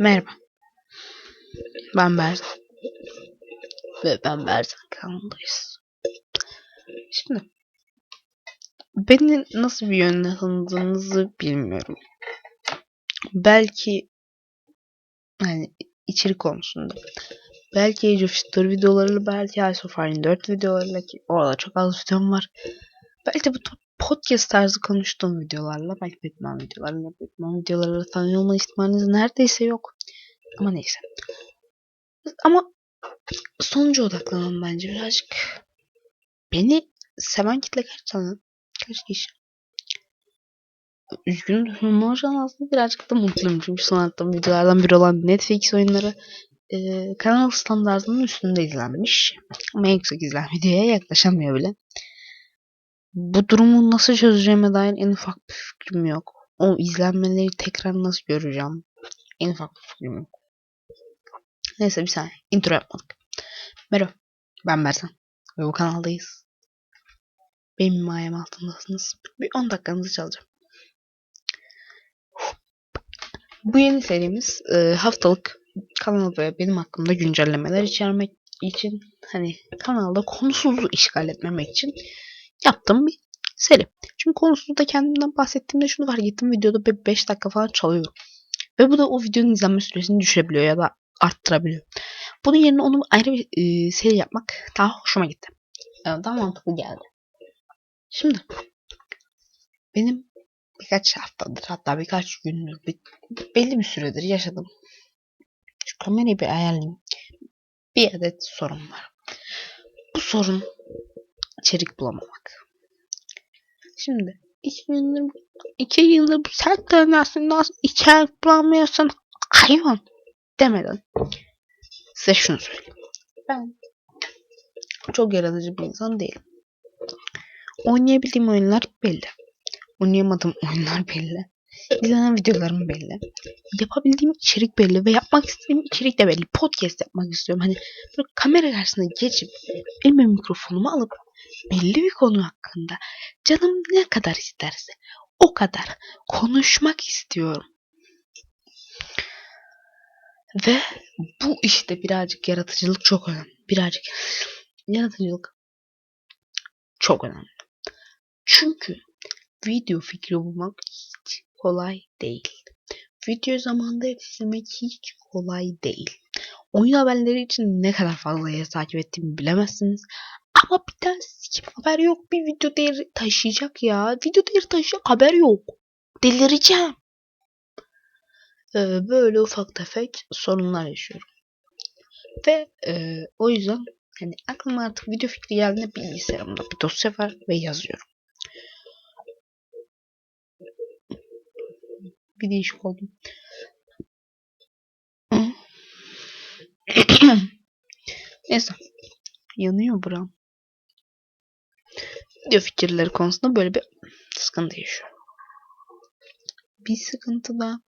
Merhaba. Ben Berzan. Ve ben Berzan kanalındayız. Şimdi beni nasıl bir yönde tanıdığınızı bilmiyorum. Belki yani içerik konusunda. Belki Age of History videolarıyla, belki Ice of Iron 4 videolarıyla ki orada çok az videom var. Belki bu podcast tarzı konuştuğum videolarla, belki Batman videolarıyla, Batman videolarıyla tanıyor ihtimaliniz neredeyse yok. Ama neyse. Ama sonuca odaklanalım bence birazcık. Beni seven kitle kaç tane? Kaç kişi? Üzgünüm ama şu an aslında birazcık da mutluyum. Çünkü son attığım videolardan biri olan Netflix oyunları e, kanal standartının üstünde izlenmiş. Ama en yüksek izlen videoya yaklaşamıyor bile. Bu durumu nasıl çözeceğime dair en ufak bir fikrim yok. O izlenmeleri tekrar nasıl göreceğim? En ufak bir fikrim yok. Neyse bir saniye. Intro yapmadık. Merhaba. Ben Bersan. Ve bu kanaldayız. Benim himayem altındasınız. Bir 10 dakikanızı çalacağım. Bu yeni serimiz e, haftalık kanal ve benim hakkımda güncellemeler içermek için hani kanalda konusuzluğu işgal etmemek için yaptığım bir seri. Çünkü konusuzda kendimden bahsettiğimde şunu fark ettim. Videoda 5 dakika falan çalıyor. Ve bu da o videonun izlenme süresini düşürebiliyor ya da arttırabiliyor. Bunun yerine onu ayrı bir e, seri yapmak daha hoşuma gitti. Yani daha mantıklı geldi. Şimdi benim birkaç haftadır hatta birkaç gündür bir, belli bir süredir yaşadım. Şu kamerayı bir ayarlayayım. Bir adet sorun var. Bu sorun içerik bulamamak. Şimdi iki gündür iki yıldır bu sektörün aslında içerik bulamıyorsan hayvan demeden size şunu söyleyeyim. Ben çok yaratıcı bir insan değilim. Oynayabildiğim oyunlar belli. Oynayamadığım oyunlar belli. İzlenen videolarım belli. Yapabildiğim içerik belli ve yapmak istediğim içerik de belli. Podcast yapmak istiyorum. Hani böyle kamera karşısına geçip elime mikrofonumu alıp belli bir konu hakkında canım ne kadar isterse o kadar konuşmak istiyorum. Ve bu işte birazcık yaratıcılık çok önemli. Birazcık yaratıcılık çok önemli. Çünkü video fikri bulmak kolay değil. Video zamanında yetiştirmek hiç kolay değil. Oyun haberleri için ne kadar fazla yer takip ettiğimi bilemezsiniz. Ama bir tane haber yok. Bir video değeri taşıyacak ya. Video değeri taşıyacak haber yok. Delireceğim. Ee, böyle ufak tefek sorunlar yaşıyorum. Ve e, o yüzden hani aklıma artık video fikri geldiğinde bilgisayarımda bir dosya var ve yazıyorum. Bir değişik oldum. Neyse. Yanıyor buram. Video fikirleri konusunda böyle bir sıkıntı yaşıyor. Bir sıkıntı da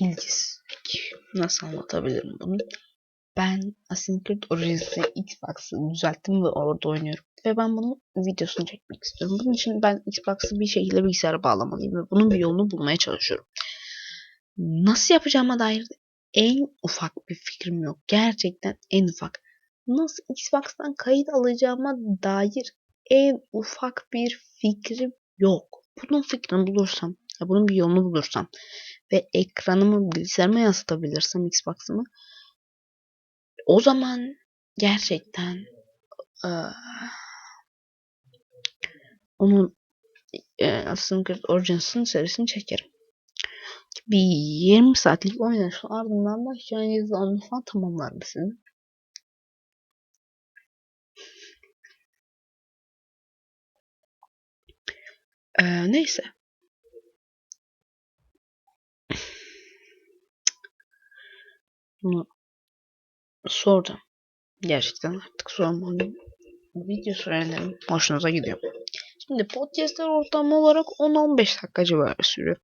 bilgisizlik. Nasıl anlatabilirim bunu? Ben Assassin's Creed Origins'i Xbox'ı düzelttim ve orada oynuyorum. Ve ben bunun videosunu çekmek istiyorum. Bunun için ben Xbox'ı bir şekilde bilgisayara bağlamalıyım ve bunun bir yolunu bulmaya çalışıyorum. Nasıl yapacağıma dair en ufak bir fikrim yok. Gerçekten en ufak. Nasıl Xbox'tan kayıt alacağıma dair en ufak bir fikrim yok. Bunun fikrini bulursam, ya bunun bir yolunu bulursam ve ekranımı bilgisayarıma yansıtabilirsem Xbox'ımı o zaman gerçekten e, onun e, Assassin's Creed Origins'ın serisini çekerim. Bir 20 saatlik oynayışın ardından da hikayenizi anlatan tamamlar mısınız? Ee, neyse. Bunu sordum. Gerçekten artık sormalıyım. Video sürelerim hoşunuza gidiyor. Şimdi podcastler ortamı olarak 10-15 dakika civarı sürüyor.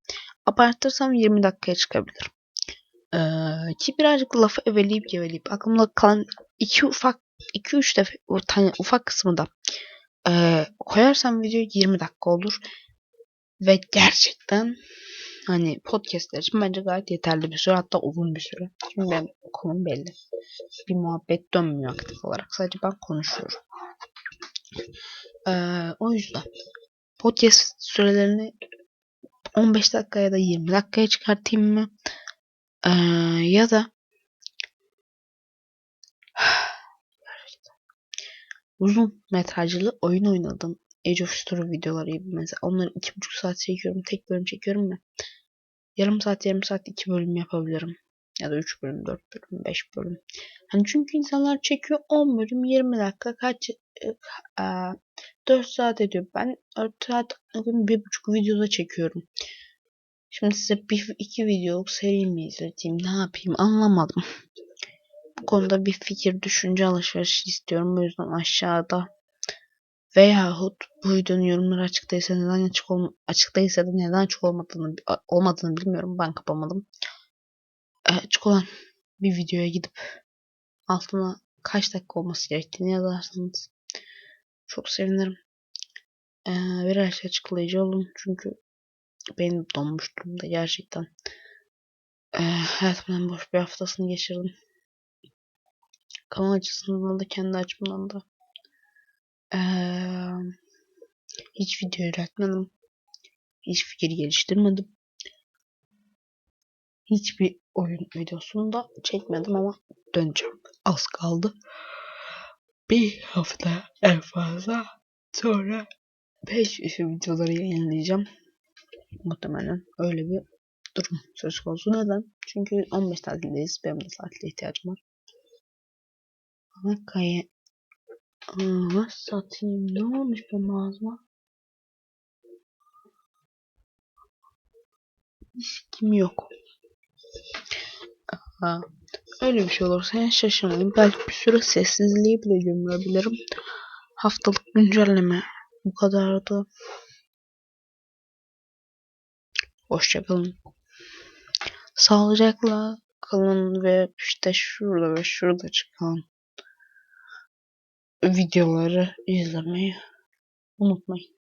Abartırsam 20 dakikaya çıkabilir. Ee, ki birazcık lafı eveleyip geveleyip aklımda kalan iki ufak 2-3 defa tane ufak kısmı da e, koyarsam video 20 dakika olur. Ve gerçekten hani podcastler için bence gayet yeterli bir süre hatta uzun bir süre. Çünkü benim konum belli. Bir muhabbet dönmüyor aktif olarak. Sadece ben konuşuyorum. Ee, o yüzden podcast sürelerini 15 dakika ya da 20 dakikaya çıkartayım mı? Ee, ya da uzun metrajlı oyun oynadım. Age of Story videoları gibi mesela. Onları iki buçuk saat çekiyorum. Tek bölüm çekiyorum ve yarım saat yarım saat iki bölüm yapabilirim. Ya da üç bölüm, dört bölüm, beş bölüm. Hani çünkü insanlar çekiyor 10 bölüm 20 dakika kaç e, e, 4 saat ediyor. Ben 4 saat bir buçuk videoda çekiyorum. Şimdi size bir iki videoluk seri mi izleteyim ne yapayım anlamadım. Bu konuda bir fikir düşünce alışverişi istiyorum. O yüzden aşağıda veyahut bu videonun yorumları açıktaysa neden açık ol açıktaysa da neden açık olmadığını olmadığını bilmiyorum. Ben kapamadım. Açık olan bir videoya gidip altına kaç dakika olması gerektiğini yazarsanız çok sevinirim. Ee, biraz şey açıklayıcı olun çünkü benim donmuş durumda gerçekten. Ee, hayatımın boş bir haftasını geçirdim. Kanal açısından da kendi açımdan da ee, hiç video üretmedim. Hiç fikir geliştirmedim. Hiçbir oyun videosunu da çekmedim ama döneceğim. Az kaldı. Bir hafta en fazla sonra 5 videoları yayınlayacağım. Muhtemelen öyle bir durum söz konusu. Neden? Çünkü 15 tatildeyiz. Benim de tatile ihtiyacım var. Anakaya Nasıl satayım? Ne olmuş benim ağzıma? Hiç kim yok. Aha. Öyle bir şey olursa hiç şaşırmayın. Belki bir süre sessizliği bile gömülebilirim. Haftalık güncelleme bu kadardı. Hoşçakalın. Sağlıcakla kalın ve işte şurada ve şurada çıkan videoları izlemeyi unutmayın.